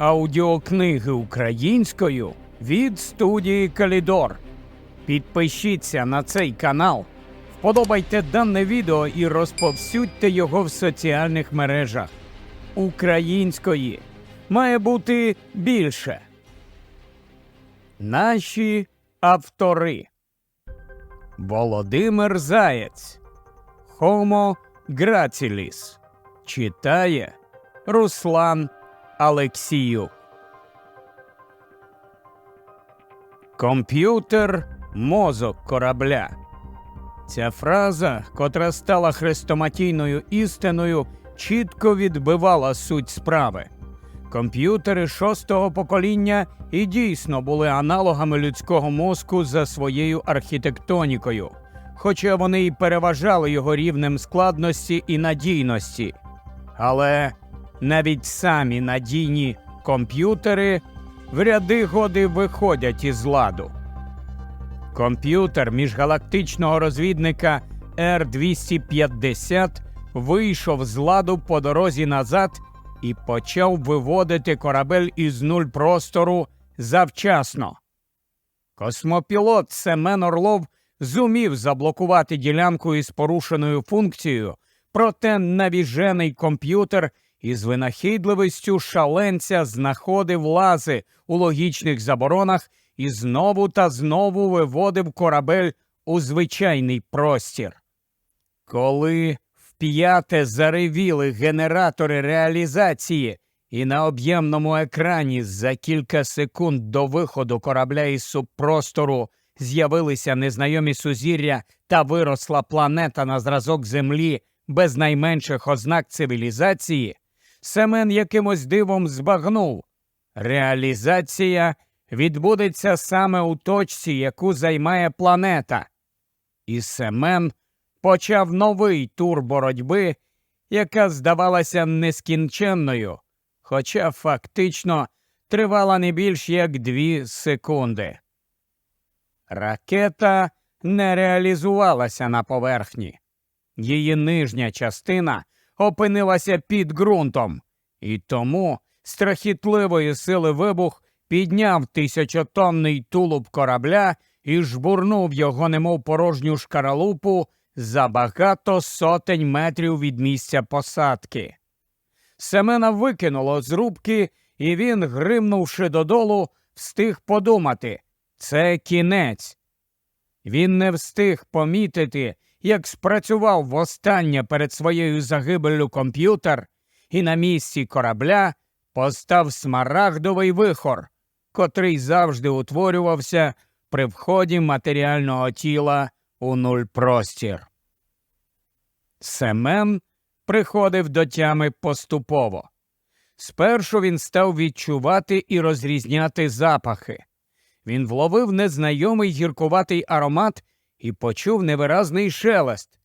аудіокниги українською від студії Калідор. Підпишіться на цей канал, вподобайте дане відео і розповсюдьте його в соціальних мережах. Української має бути більше. Наші автори Володимир Заєць Homo Gracilis Читає Руслан Алексіюк Комп'ютер мозок корабля. Ця фраза, котра стала хрестоматійною істиною, чітко відбивала суть справи. Комп'ютери шостого покоління і дійсно були аналогами людського мозку за своєю архітектонікою, хоча вони й переважали його рівнем складності і надійності. Але навіть самі надійні комп'ютери в ряди годи виходять із ладу. Комп'ютер міжгалактичного розвідника Р-250 вийшов з ладу по дорозі назад і почав виводити корабель із нуль простору завчасно. Космопілот Семен Орлов зумів заблокувати ділянку із порушеною функцією, проте навіжений комп'ютер із винахідливістю шаленця знаходив лази у логічних заборонах і знову та знову виводив корабель у звичайний простір. Коли вп'яте заревіли генератори реалізації, і на об'ємному екрані за кілька секунд до виходу корабля із субпростору з'явилися незнайомі сузір'я та виросла планета на зразок Землі без найменших ознак цивілізації, Семен якимось дивом збагнув. Реалізація відбудеться саме у точці, яку займає планета. І Семен почав новий тур боротьби, яка здавалася нескінченною, хоча фактично тривала не більш як дві секунди. Ракета не реалізувалася на поверхні. Її нижня частина опинилася під ґрунтом, і тому страхітливої сили вибух підняв тисячотонний тулуб корабля і жбурнув його, немов порожню шкаралупу, за багато сотень метрів від місця посадки. Семена викинуло з рубки, і він, гримнувши додолу, встиг подумати це кінець. Він не встиг помітити, як спрацював востаннє перед своєю загибеллю комп'ютер, і на місці корабля постав смарагдовий вихор, котрий завжди утворювався при вході матеріального тіла у нуль простір. Семен приходив до тями поступово. Спершу він став відчувати і розрізняти запахи. Він вловив незнайомий гіркуватий аромат і почув невиразний шелест.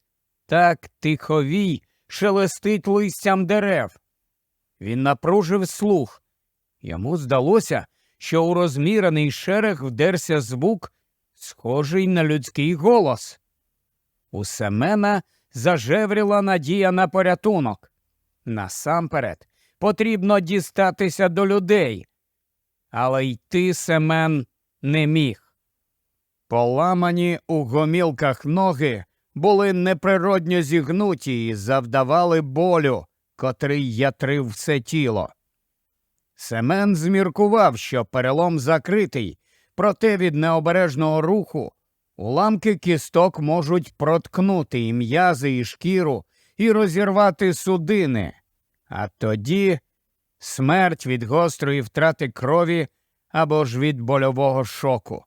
Так тиховій шелестить листям дерев. Він напружив слух. Йому здалося, що у розмірений шерех вдерся звук, схожий на людський голос. У Семена зажевріла надія на порятунок. Насамперед потрібно дістатися до людей. Але йти Семен не міг. Поламані у гомілках ноги були неприродньо зігнуті і завдавали болю, котрий ятрив все тіло. Семен зміркував, що перелом закритий, проте від необережного руху уламки кісток можуть проткнути і м'язи, і шкіру, і розірвати судини, а тоді смерть від гострої втрати крові або ж від больового шоку.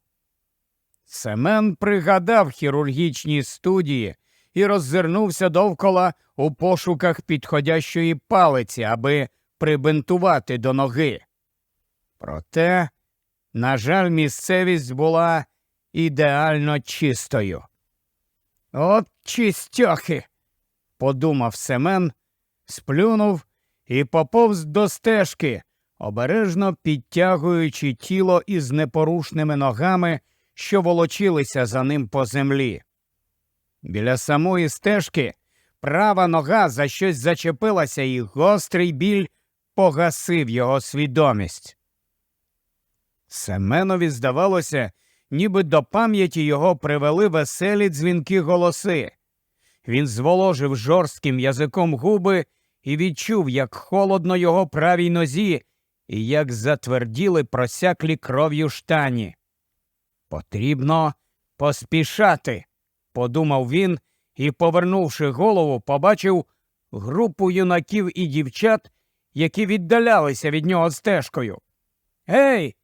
Семен пригадав хірургічні студії і роззирнувся довкола у пошуках підходящої палиці, аби прибинтувати до ноги. Проте, на жаль, місцевість була ідеально чистою. От чистьохи, подумав Семен, сплюнув і поповз до стежки, обережно підтягуючи тіло із непорушними ногами, що волочилися за ним по землі. Біля самої стежки права нога за щось зачепилася, і гострий біль погасив його свідомість. Семенові здавалося, ніби до пам'яті його привели веселі дзвінки голоси. Він зволожив жорстким язиком губи і відчув, як холодно його правій нозі і як затверділи просяклі кров'ю штані. Потрібно поспішати, подумав він і, повернувши голову, побачив групу юнаків і дівчат, які віддалялися від нього стежкою. Гей!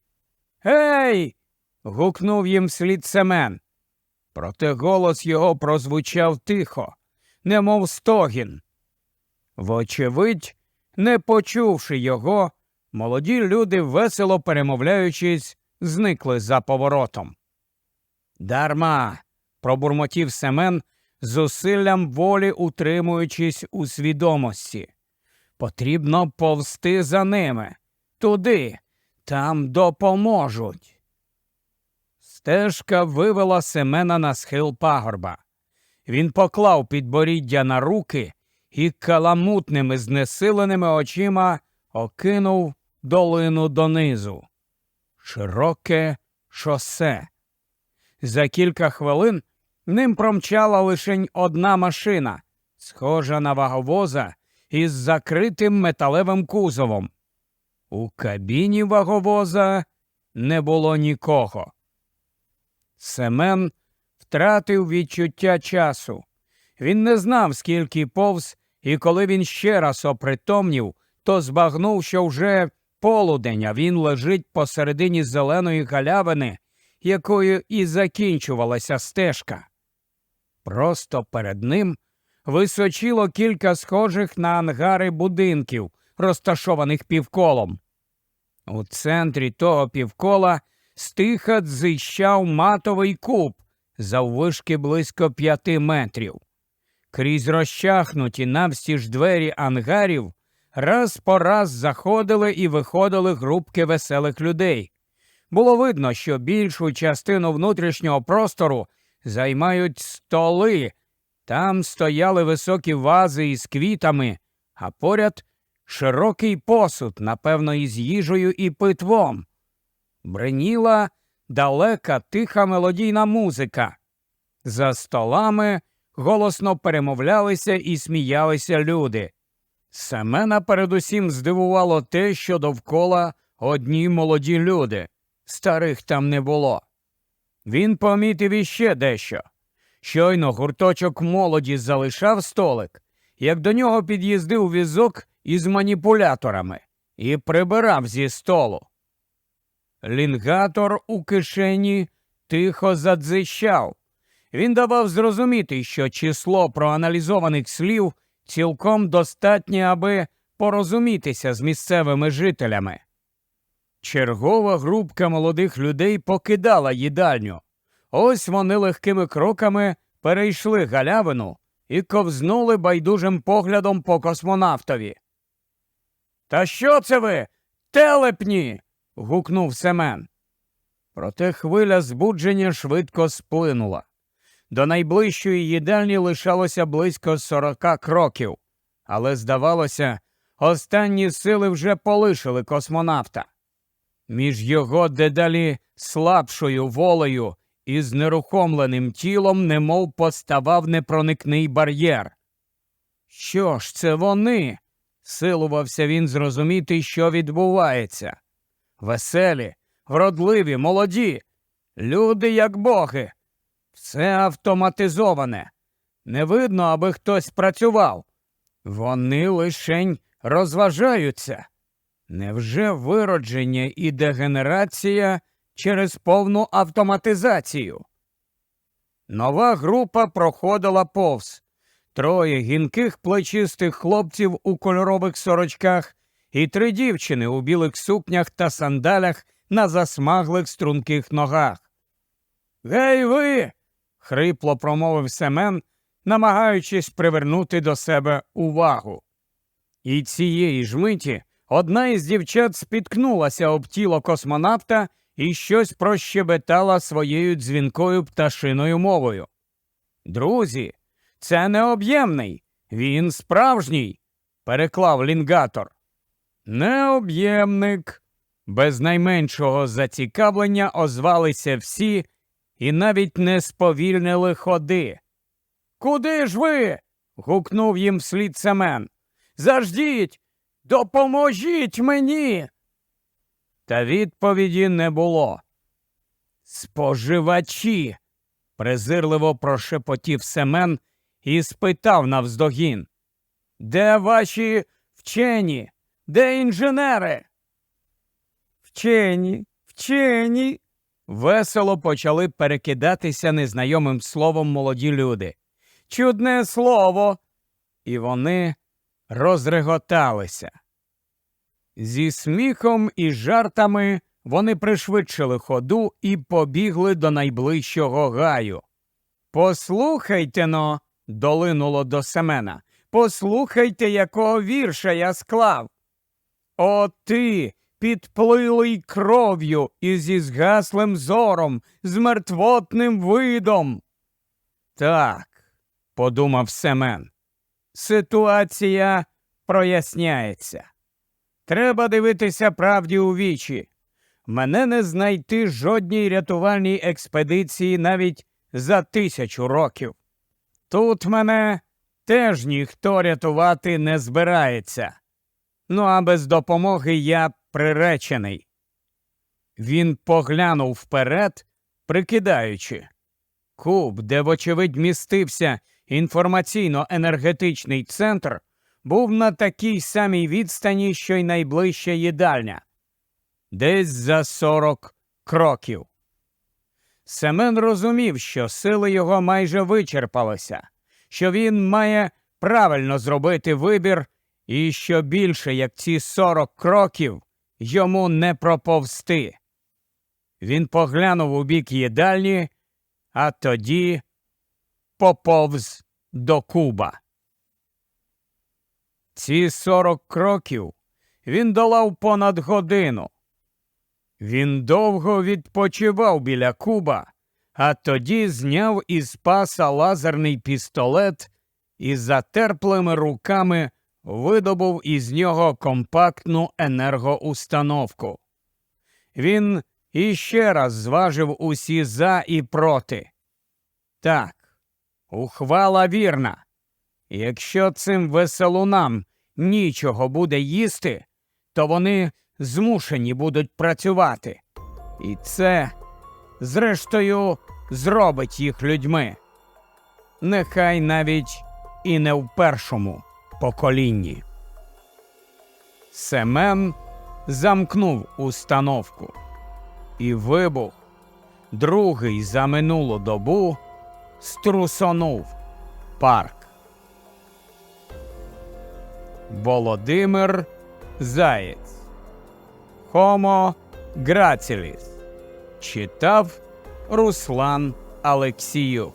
Гей! гукнув їм слід Семен. Проте голос його прозвучав тихо, немов стогін. Вочевидь, не почувши його, молоді люди, весело перемовляючись, зникли за поворотом. Дарма. пробурмотів Семен, зусиллям волі утримуючись у свідомості. Потрібно повсти за ними. Туди, там допоможуть. Стежка вивела Семена на схил пагорба. Він поклав підборіддя на руки і каламутними знесиленими очима окинув долину донизу. Широке шосе. За кілька хвилин ним промчала лишень одна машина, схожа на ваговоза із закритим металевим кузовом. У кабіні ваговоза не було нікого. Семен втратив відчуття часу. Він не знав, скільки повз, і коли він ще раз опритомнів, то збагнув, що вже полудень, а він лежить посередині зеленої галявини, якою і закінчувалася стежка. Просто перед ним височило кілька схожих на ангари будинків, розташованих півколом. У центрі того півкола стиха дзищав матовий куб заввишки близько п'яти метрів. Крізь розчахнуті навстіж двері ангарів раз по раз заходили і виходили групки веселих людей. Було видно, що більшу частину внутрішнього простору займають столи. Там стояли високі вази із квітами, а поряд широкий посуд, напевно, із їжею і питвом. Бреніла далека тиха мелодійна музика. За столами голосно перемовлялися і сміялися люди. Семена передусім здивувало те, що довкола одні молоді люди, старих там не було. Він помітив іще дещо. Щойно гурточок молоді залишав столик, як до нього під'їздив візок із маніпуляторами і прибирав зі столу. Лінгатор у кишені тихо задзищав. Він давав зрозуміти, що число проаналізованих слів цілком достатнє, аби порозумітися з місцевими жителями. Чергова групка молодих людей покидала їдальню. Ось вони легкими кроками перейшли галявину і ковзнули байдужим поглядом по космонавтові. Та що це ви? Телепні. гукнув Семен. Проте хвиля збудження швидко сплинула. До найближчої їдальні лишалося близько сорока кроків, але, здавалося, останні сили вже полишили космонавта. Між його дедалі слабшою волею і знерухомленим тілом немов поставав непроникний бар'єр. Що ж це вони? силувався він зрозуміти, що відбувається. Веселі, вродливі, молоді, люди, як боги. Все автоматизоване. Не видно, аби хтось працював. Вони лишень розважаються. Невже виродження і дегенерація через повну автоматизацію? Нова група проходила повз. Троє гінких плечистих хлопців у кольорових сорочках і три дівчини у білих сукнях та сандалях на засмаглих струнких ногах. Гей, ви. Хрипло промовив Семен, намагаючись привернути до себе увагу. І цієї ж миті одна із дівчат спіткнулася об тіло космонавта і щось прощебетала своєю дзвінкою пташиною мовою. Друзі, це не об'ємний, він справжній, переклав лінгатор. Необ'ємник. Без найменшого зацікавлення озвалися всі і навіть не сповільнили ходи. Куди ж ви? гукнув їм вслід Семен. Заждіть, допоможіть мені. Та відповіді не було. Споживачі. презирливо прошепотів Семен і спитав навздогін. Де ваші вчені? Де інженери? Вчені, вчені. Весело почали перекидатися незнайомим словом молоді люди. Чудне слово. І вони розреготалися. Зі сміхом і жартами вони пришвидшили ходу і побігли до найближчого гаю. Послухайте но, долинуло до Семена. Послухайте, якого вірша я склав. О ти, підплилий кров'ю і зі згаслим зором, з мертвотним видом. Так, подумав Семен, ситуація проясняється. Треба дивитися правді у вічі. Мене не знайти жодній рятувальній експедиції навіть за тисячу років. Тут мене теж ніхто рятувати не збирається. Ну а без допомоги я приречений. Він поглянув вперед, прикидаючи. Куб, де, вочевидь, містився інформаційно-енергетичний центр, був на такій самій відстані, що й найближча їдальня, десь за сорок кроків. Семен розумів, що сили його майже вичерпалися, що він має правильно зробити вибір, і що більше, як ці сорок кроків, йому не проповсти. Він поглянув у бік їдальні, а тоді поповз до куба. Ці сорок кроків він долав понад годину. Він довго відпочивав біля куба, а тоді зняв із паса лазерний пістолет і затерплими руками видобув із нього компактну енергоустановку. Він іще раз зважив усі за і проти. Так, ухвала вірна. Якщо цим веселунам нічого буде їсти, то вони змушені будуть працювати. І це, зрештою, зробить їх людьми. Нехай навіть і не в першому поколінні. Семен замкнув установку, і вибух, другий за минулу добу, струсонув парк. Володимир Заєць. Хомо Граціліс. Читав Руслан Алексіюк.